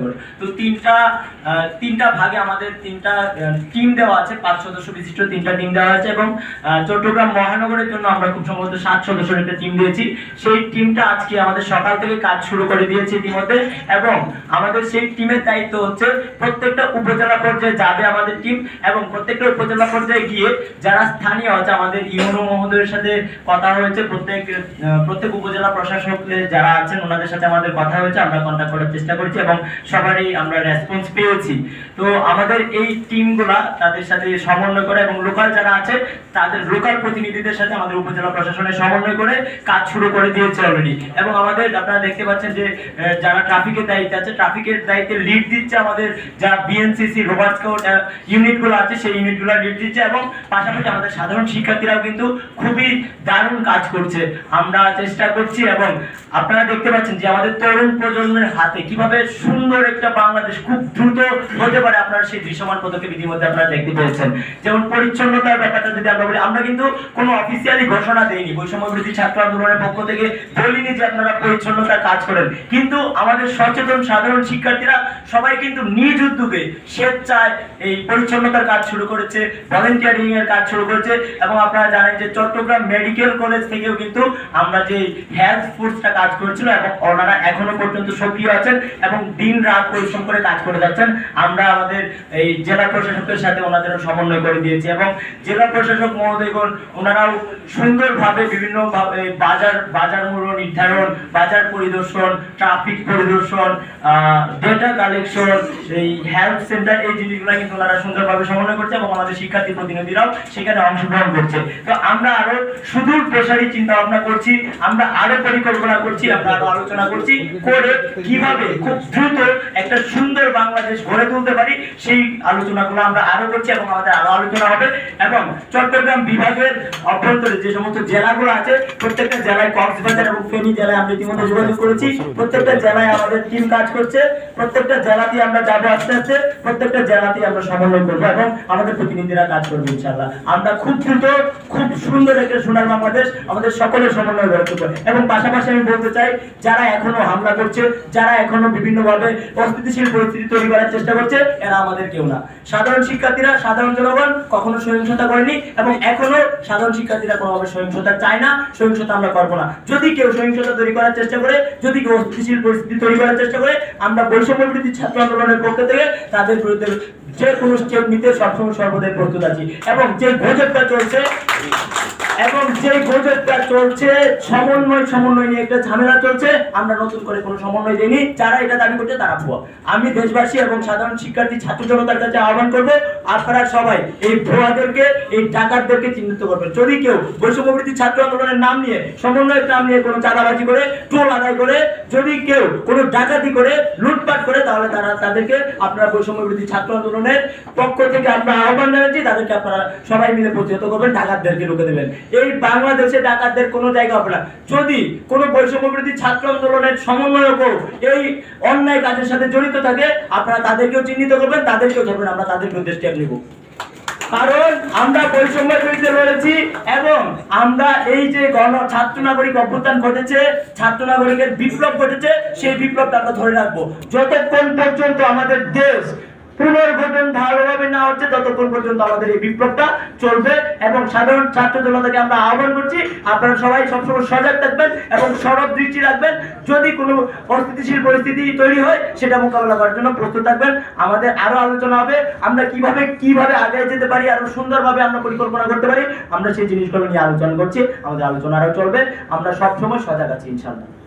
মহানগর তো তিনটা তিনটা ভাগে আমাদের তিনটা টিম দেওয়া আছে, পাঁচ সদস্য বিশিষ্ট তিনটা টিম দেওয়া আছে এবং চট্টগ্রাম মহানগরের জন্য আমরা খুব সম্ভবত সাত সদস্যের একটা টিম দিয়েছি। সেই টিমটা আজকে আমাদের সকাল থেকে কাজ শুরু করে দিয়েছে ইতিমধ্যে এবং আমাদের সেই টিমের দায়িত্ব হচ্ছে প্রত্যেকটা উপজেলা পর্যায়ে যাবে আমাদের টিম এবং প্রত্যেকটা উপজেলা পর্যায়ে গিয়ে যারা স্থানীয় আছে, আমাদের ইউনো মহোদয়ের সাথে কথা হয়েছে, প্রত্যেক প্রত্যেক উপজেলা প্রশাসক যারা আছেন, ওনাদের সাথে আমাদের কথা হয়েছে, আমরা কন্ট্যাক্ট করার চেষ্টা করেছি এবং সবারই আমরা রেসপন্স পেয়েছি। তো আমাদের এই টিমগুলা তাদের সাথে সমন্বয় করে এবং লোকাল যারা আছে, তাদের লোকাল প্রতিনিধিদের সাথে আমাদের উপজেলা প্রশাসনের সমন্বয় করে কাজ শুরু করে দিয়েছে অলরেডি এবং আমাদের আপনারা দেখতে পাচ্ছেন যে যারা ট্রাফিকের দায়িত্বে আছে ট্রাফিকের দায়িত্বে লিড দিচ্ছে আমাদের যারা বিএনসিসি রোবার্ট স্কাউট ইউনিটগুলো আছে, সেই ইউনিটগুলো লিড দিচ্ছে এবং পাশাপাশি আমাদের সাধারণ শিক্ষার্থীরাও কিন্তু খুবই দারুণ কাজ করছে। আমরা চেষ্টা করছি এবং আপনারা দেখতে পাচ্ছেন যে আমাদের তরুণ প্রজন্মের হাতে কীভাবে সুন্দর একটা বাংলাদেশ খুব দ্রুত হতে পারে। আপনারা সেই দৃশ্যমান পদক্ষেপ ইতিমধ্যে আপনারা দেখতে পেয়েছেন। যেমন পরিচ্ছন্নতার ব্যাপারটা যদি আমরা বলি, আমরা কিন্তু কোনো অফিসিয়ালি ঘোষণা দেইনি। বৈষম্য ছাত্র আন্দোলনের পক্ষ থেকে বলিনি যে আপনারা পরিচ্ছন্নতার কাজ করেন। কিন্তু আমাদের সচেতন সাধারণ শিক্ষার্থীরা সবাই কিন্তু নিজ উদ্যোগে স্বেচ্ছায় এই পরিচ্ছন্নতার কাজ শুরু করেছে ভলেন্টিয়ারিং এর কাজ শুরু করেছে এবং আপনারা জানেন যে চট্টগ্রাম মেডিকেল কলেজ থেকেও কিন্তু আমরা যে হেলথ ফোর্সটা কাজ করছিল এবং ওনারা এখনও পর্যন্ত সক্রিয় আছেন এবং দিন রাত পরিশ্রম করে কাজ করে যাচ্ছেন। আমরা আমাদের এই জেলা প্রশাসকের সাথে ওনাদেরও সমন্বয় করে দিয়েছি এবং জেলা প্রশাসক মহোদয়গণ ওনারাও সুন্দরভাবে বিভিন্ন ভাবে বাজার বাজার মূল্য নির্ধারণ, বাজার পরিদর্শন ট্রাফিক পরিদর্শন ডেটা কালেকশন এই হেলথ সেন্টার এই জিনিসগুলো কিন্তু ওনারা সুন্দরভাবে সমন্বয় করছে এবং আমাদের শিক্ষার্থী প্রতিনিধিরাও সেখানে অংশগ্রহণ করছে। তো আমরা আরও সুদূর প্রসারী চিন্তা ভাবনা করছি, আমরা আরও পরিকল্পনা করছি, আমরা আরও আলোচনা করছি, করে কীভাবে খুব দ্রুত একটা সুন্দর বাংলাদেশ গড়ে তুলতে পারি। সেই আলোচনাগুলো আমরা আরও করছি এবং আমাদের আরও আলোচনা হবে। এবং চট্টগ্রাম বিভাগের অভ্যন্তরে যে সমস্ত জেলাগুলো আছে, প্রত্যেকটা জেলায় কক্সবাজার এবং ফেনী জেলায় আমরা ইতিমধ্যে যোগাযোগ করেছি। প্রত্যেকটা জেলায় আমাদের টিম কাজ করছে। প্রত্যেকটা জেলাতে আমরা যাব আস্তে আস্তে। প্রত্যেকটা জেলাতে আমরা সমন্বয় করব এবং আমাদের প্রতিনিধিরা কাজ করবে ইনশাল্লাহ আমরা খুব দ্রুত, খুব সুন্দর একটা সোনার বাংলাদেশ আমাদের সকলের সমন্বয় গড়ে তুলবো। এবং পাশাপাশি আমি বলতে চাই, যারা এখনও হামলা করছে, যারা এখনও বিভিন্ন ভাবে অস্থিতিশীল পরিস্থিতি তৈরি করার চেষ্টা করছে, এরা আমাদের কেউ না। সাধারণ শিক্ষার্থীরা, সাধারণ জনগণ কখনো সহিংসতা করেনি এবং এখনও সাধারণ শিক্ষার্থীরা কোনোভাবে সহিংসতা চায় না, সহিংসতা আমরা করব না। যদি কেউ সহিংসতা তৈরি করার চেষ্টা করে, যদি কেউ অস্থিতিশীল পরিস্থিতি তৈরি করার চেষ্টা করে, আমরা বৈষম্য বিরোধী ছাত্র আন্দোলনের পক্ষ থেকে তাদের বিরুদ্ধে যে কোনো স্টেপ নিতে সবসময় সর্বদাই প্রস্তুত আছি এবং যে গুজবটা চলছে এবং যে প্রজেক্টটা চলছে, সমন্বয় সমন্বয় নিয়ে একটা ঝামেলা চলছে, আমরা নতুন করে কোনো সমন্বয় দিইনি। যারা এটা দাবি করছে তারা ভুয়া। আমি দেশবাসী এবং সাধারণ শিক্ষার্থী, ছাত্র জনতার কাছে আহ্বান করব আপনারা সবাই এই ভুয়াদেরকে, এই ডাকাতদেরকে চিহ্নিত করবেন। যদি কেউ বৈষম্যবৃত্তি ছাত্র আন্দোলনের নাম নিয়ে, সমন্বয়ের নাম নিয়ে কোনো চাঁদাবাজি করে, টোল আদায় করে, যদি কেউ কোনো ডাকাতি করে, লুটপাট করে, তাহলে তারা, তাদেরকে আপনারা বৈষম্যবৃত্তি ছাত্র আন্দোলনের পক্ষ থেকে আমরা আহ্বান জানাচ্ছি, তাদেরকে আপনারা সবাই মিলে প্রতিহত করবেন, ডাকাতদেরকে রুখে দেবেন। এই বাংলাদেশে ডাকাতদের কোনো জায়গা হবে না। যদি কোনো বৈষম্যবৃত্তি ছাত্র আন্দোলনের সমন্বয়কও এই অন্যায় কাজের সাথে জড়িত থাকে, আপনারা তাদেরকেও চিহ্নিত করবেন, তাদেরকেও ধরবেন, আমরা তাদের স্টেপ নেব। কারণ আমরা বৈষম্যের বিরুদ্ধে লড়েছি এবং আমরা এই যে গণ ছাত্র নাগরিক অভ্যুত্থান ঘটেছে ছাত্র নাগরিকের বিপ্লব ঘটেছে, সেই বিপ্লবটা আমরা ধরে রাখব। যতক্ষণ পর্যন্ত আমাদের দেশ পুনর্গঠন ভালোভাবে না হচ্ছে ততক্ষণ পর্যন্ত আমাদের এই বিপ্লবটা চলবে এবং সাধারণ ছাত্র জনতাকে আমরা আহ্বান করছি, আপনারা সবাই সবসময় সজাগ থাকবেন এবং সরব দৃষ্টি রাখবেন। যদি কোনো অস্থিতিশীল পরিস্থিতি তৈরি হয়, সেটা মোকাবেলা করার জন্য প্রস্তুত থাকবেন। আমাদের আরও আলোচনা হবে, আমরা কীভাবে কীভাবে আগে যেতে পারি, আরও সুন্দরভাবে আমরা পরিকল্পনা করতে পারি, আমরা সেই জিনিসগুলো নিয়ে আলোচনা করছি, আমাদের আলোচনা আরও চলবে, আমরা সবসময় সজাগ আছি ইনশাল্লাহ